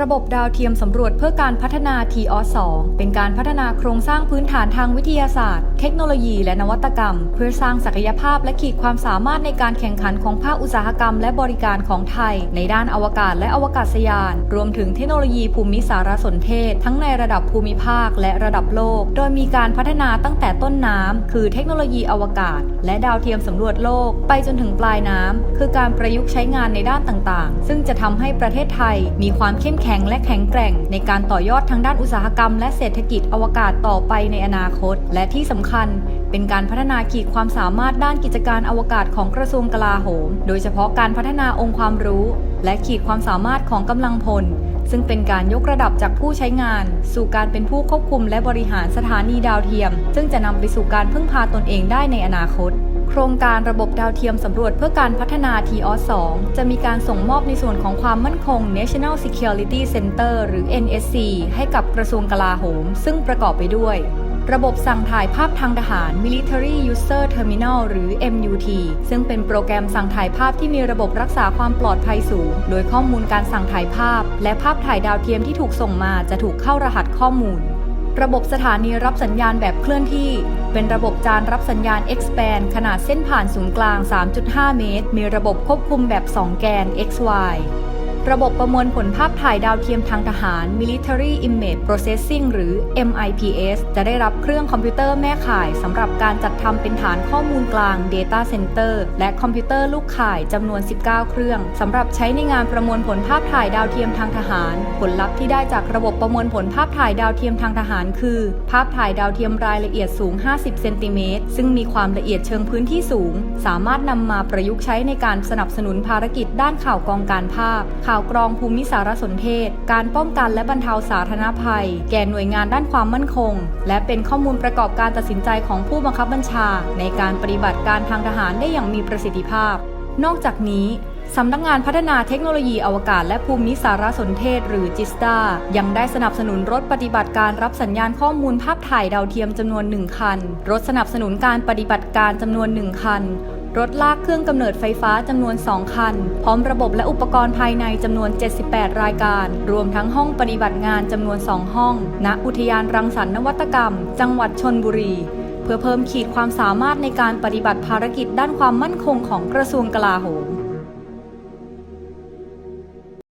ระบบดาวเทียมสำรวจเพื่อการพัฒนา t o 2เป็นการพัฒนาโครงสร้างพื้นฐานทางวิทยาศาสตร์ เทคโนโลยีและนวัตกรรม เพื่อสร้างศักยภาพและขีดความสามารถในการแข่งขันของภาคอุตสาหกรรมและบริการของไทย ในด้านอวกาศและอวกาศยาน รวมถึงเทคโนโลยีภูมิสารสนเทศ ทั้งในระดับภูมิภาคและระดับโลก โดยมีการพัฒนาตั้งแต่ต้นน้ำคือเทคโนโลยีอวกาศ และดาวเทียมสำรวจโลก ไปจนถึงปลายน้ำคือการประยุกต์ใช้งานในด้านต่างๆ ซึ่งจะทำให้ประเทศไทยมีความเข้มแข็งและแข็งแกร่ง ในการต่อยอดทางด้านอุตสาหกรรม และเศรษฐกิจอวกาศต่อไปในอนาคต และที่สำคัญ เป็นการพัฒนาขีดความสามารถด้านกิจการอวกาศของกระทรวงกลาโหม โดยเฉพาะการพัฒนาองค์ความรู้ และขีดความสามารถของกำลังพล ซึ่งเป็นการยกระดับจากผู้ใช้งาน สู่การเป็นผู้ควบคุมและบริหารสถานีดาวเทียม ซึ่งจะนำไปสู่การพึ่งพาตนเองได้ในอนาคต โครงการระบบดาวเทียมสำรวจเพื่อการพัฒนา TOS2 จะมีการส่งมอบในส่วนของความมั่นคง National Security Center หรือ NSC ให้กับกระทรวงกลาโหม ซึ่งประกอบไปด้วย ระบบสั่งถ่ายภาพทางทหาร Military User Terminal หรือ MUT ซึ่งเป็นโปรแกรมสั่งถ่ายภาพที่มีระบบรักษาความปลอดภัยสูง โดยข้อมูลการสั่งถ่ายภาพ และภาพถ่ายดาวเทียมที่ถูกส่งมาจะถูกเข้ารหัสข้อมูล ระบบสถานีรับสัญญาณแบบเคลื่อนที่ เป็นระบบจานรับสัญญาณ X-band ขนาดเส้นผ่านศูนย์กลาง 3.5 เมตร มีระบบควบคุมแบบ 2 แกน XY ระบบประมวลผลภาพถ่ายดาวเทียมทางทหาร Military Image Processing หรือ MIPS จะได้รับเครื่องคอมพิวเตอร์แม่ข่ายสำหรับการจัดทำเป็นฐานข้อมูลกลาง Data Center และคอมพิวเตอร์ลูกข่ายจำนวน 19 เครื่องสำหรับใช้ในงานประมวลผลภาพถ่ายดาวเทียมทางทหาร ผลลัพธ์ที่ได้จากระบบประมวลผลภาพถ่ายดาวเทียมทางทหาร คือ ภาพถ่ายดาวเทียมรายละเอียดสูง 50 เซนติเมตร ซึ่งมีความละเอียดเชิงพื้นที่สูง สามารถนำมาประยุกต์ใช้ในการสนับสนุนภารกิจด้านข่าวกองการภาพข่าวกรองภูมิสารสนเทศ การป้องกันและบรรเทาสาธารณภัย แก่หน่วยงานด้านความมั่นคง และเป็นข้อมูลประกอบการตัดสินใจของผู้บังคับบัญชา ในการปฏิบัติการทางทหารได้อย่างมีประสิทธิภาพ นอกจากนี้สำนักงานพัฒนาเทคโนโลยีอวกาศและภูมิสารสนเทศหรือจิสตายังได้สนับสนุนรถปฏิบัติการรับสัญญาณข้อมูลภาพถ่ายดาวเทียมจำนวน 1 คัน รถสนับสนุนการปฏิบัติการจำนวน 1 คัน รถลากเครื่องกำเนิดไฟฟ้าจำนวน 2 คัน พร้อมระบบและอุปกรณ์ภายในจำนวน 78 รายการ รวมทั้งห้องปฏิบัติงานจำนวน 2 ห้อง ณ อุทยานรังสรรค์นวัตกรรม จังหวัดชนบุรี เพื่อเพิ่มขีดความสามารถในการปฏิบัติภารกิจด้านความมั่นคงของกระทรวงกลาโหม